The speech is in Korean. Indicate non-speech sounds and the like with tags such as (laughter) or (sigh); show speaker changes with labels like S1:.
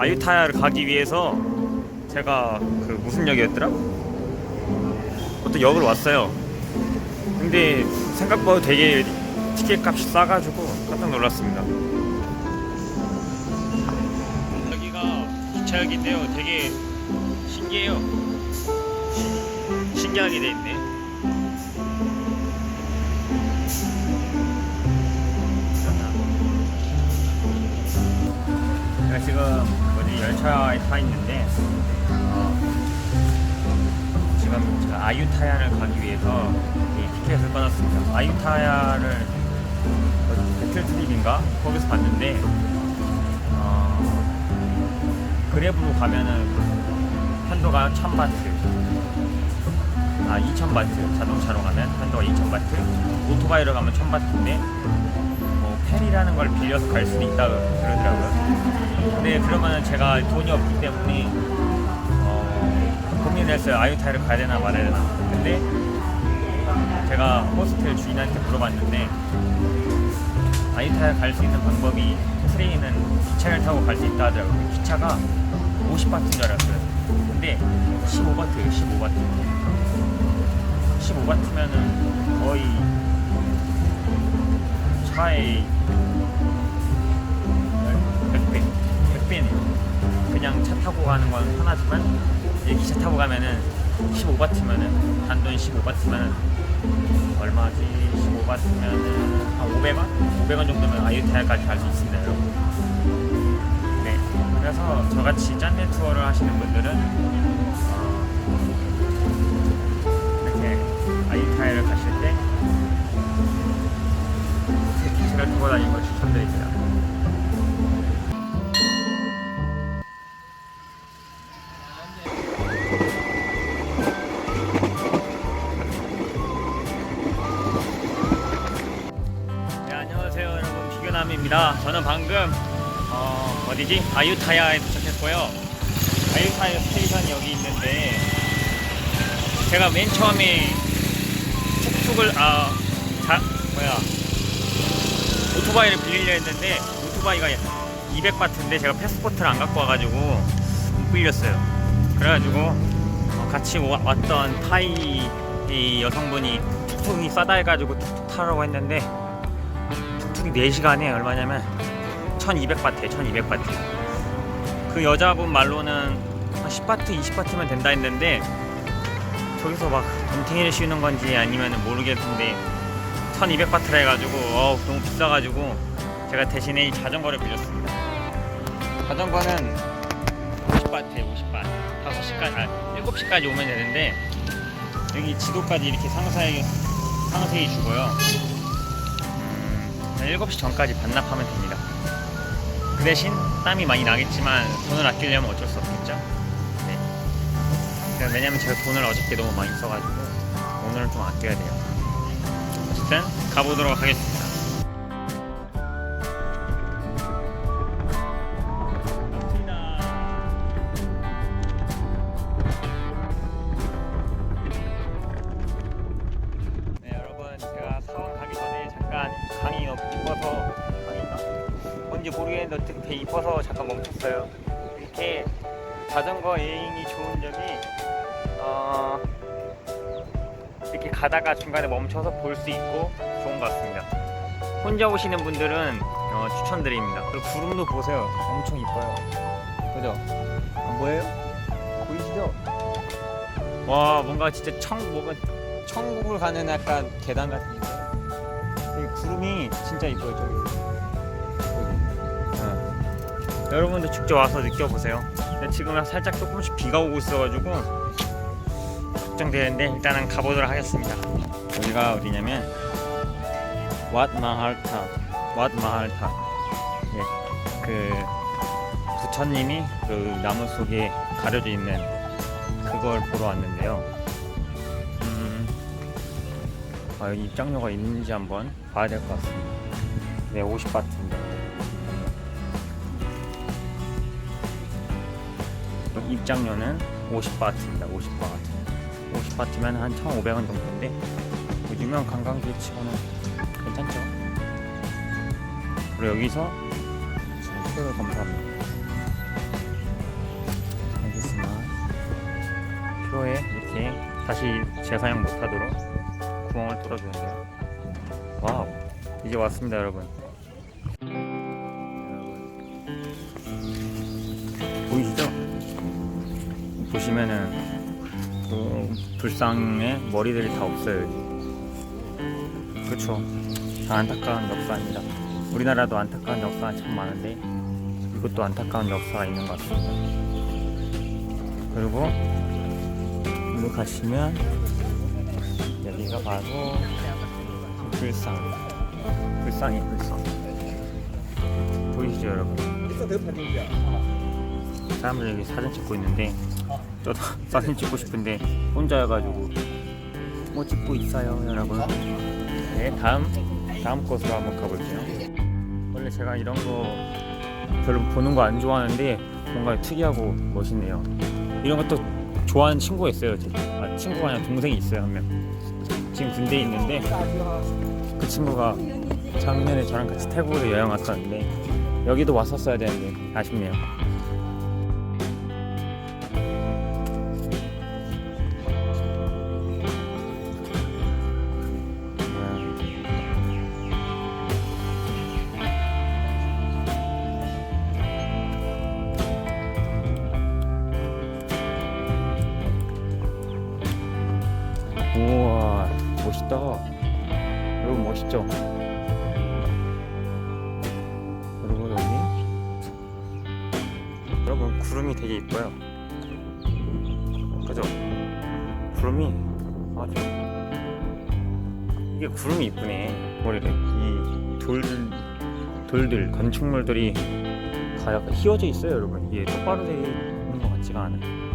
S1: 아유타야를 가기 위해서 제가 그 무슨 역이었더라? 어떤 역을 왔어요. 근데 생각보다 되게 티켓 값이 싸가지고 깜짝 놀랐습니다. 여기가 기차역인데요. 되게 신기해요. 신기하게 돼 있네. 제가 지금 열차에 타 있는데 어, 지금 제가 아유타야를 가기 위해서 이 티켓을 끊었습니다. 아유타야를 배틀트립인가? 거기서 봤는데 어, 그랩으로 가면은 한도가 1000바트. 아 2000바트. 자동차로 가면 한도가 2000바트. 오토바이로 가면 1000바트인데 뭐 페리라는 걸 빌려서 갈 수도 있다 그러더라고요. 근데 그러면은 제가 돈이 없기 때문에 어, 고민을 했어요. 아유타이를 가야 되나 말아야 되나. 근데 제가 호스텔 주인한테 물어봤는데 아유타이를 갈 수 있는 방법이 트레인은 기차를 타고 갈 수 있다 하더라고요. 기차가 50바트인 줄 알았어요. 근데 15바트예요. 15바트. 15바트면은 거의 차의 100배, 100배네요. 그냥 차 타고 가는 건 편하지만 이제 기차 타고 가면은 15바트면은 단돈 15바트면은 얼마지? 15바트면은 한 500원? 500원 정도면 아유타야까지 갈 수 있습니다, 여러분. 네. 그래서 저같이 짠내 투어를 하시는 분들은 비교남입니다. 저는 방금 어, 어디지? 아유타야에 도착했고요. 아유타야 스테이션이 여기 있는데 제가 맨 처음에 툭툭을 아 자, 뭐야 오토바이를 빌리려 했는데 오토바이가 200바트인데 제가 패스포트를 안 갖고 와가지고 못 빌렸어요. 그래가지고 어, 같이 와- 왔던 타이 이 여성분이 툭툭이 싸다 해가지고 툭툭 타라고 했는데 툭툭이 4시간에 얼마냐면 1200바트에 1200바트. 그 여자분 말로는 한 10바트 20바트면 된다 했는데 저기서 막 덤탱이를 씌우는 건지 아니면 모르겠는데 1200바트라 해가지고 어 너무 비싸가지고 제가 대신에 이 자전거를 빌렸습니다. 자전거는 50바트에 50바트. 5시까지 아 7시까지 오면 되는데 여기 지도까지 이렇게 상세히 상세히 주고요 음, 7시 전까지 반납하면 됩니다. 그 대신 땀이 많이 나겠지만 돈을 아끼려면 어쩔 수 없겠죠? 네. 그냥 왜냐면 제가 돈을 어저께 너무 많이 써가지고 오늘은 좀 아껴야 돼요. 어쨌든 가보도록 하겠습니다 어떻게 배 이뻐서 잠깐 멈췄어요 이렇게 자전거 여행이 좋은 점이 어, 이렇게 가다가 중간에 멈춰서 볼 수 있고 좋은 것 같습니다 혼자 오시는 분들은 어, 추천드립니다 그리고 구름도 보세요 엄청 이뻐요 그죠? 안 보여요? 보이시죠? 와 뭔가 진짜 청 뭐가 천국을 가는 약간 계단 같은데 이 구름이 진짜 이뻐요 저기. 어. 여러분도 직접 와서 느껴보세요 지금 살짝 조금씩 비가 오고 있어가지고 걱정되는데 일단은 가보도록 하겠습니다 여기가 어디냐면 왓 마할타 왓 마할타 예, 그 부처님이 그 나무 속에 가려져 있는 그걸 보러 왔는데요 음, 아, 여기 입장료가 있는지 한번 봐야 될 것 같습니다. 네, 50바트입니 입장료는 50바트입니다. 50바트. 50바트면 한 1,500원 정도인데 뭐 유명 관광지 치고는 괜찮죠. 그리고 여기서 책을 검사합니다. 알겠습니다. 표에 이렇게 다시 재사용 못하도록 구멍을 뚫어주는데요. 와우 이제 왔습니다 여러분. 보시면은 그 불상에 머리들이 다 없어요. 여기. 그렇죠. 참 안타까운 역사입니다. 우리나라도 안타까운 역사가 참 많은데 이것도 안타까운 역사가 있는 것 같습니다. 그리고 여기 가시면 여기가 바로 불상 불상이 불상 보이시죠 여러분 사람들 여기 사진 찍고 있는데 저도 (laughs) 사진 찍고 싶은데 혼자여가지고. 못 찍고 있어요 여러분. 네 다음 다음 곳으로 한번 가볼게요. 원래 제가 이런 거 별로 보는 거 안 좋아하는데 뭔가 특이하고 멋있네요. 이런 것도 좋아하는 친구가 있어요 제 아, 친구가 아니라 동생이 있어요 한 명. 지금 군대에 있는데 그 친구가 작년에 저랑 같이 태국으로 여행 왔었는데 여기도 왔었어야 되는데 아쉽네요 멋있다. 여러분 멋있죠? 그리고 여기 여러분 구름이 되게 이뻐요. 그죠? 구름이 아주 이게 구름이 이쁘네. 머리를 이 돌들 돌들 건축물들이 다 약간 휘어져 있어요 여러분. 이게 똑바로 돼 있는 것 같지가 않아요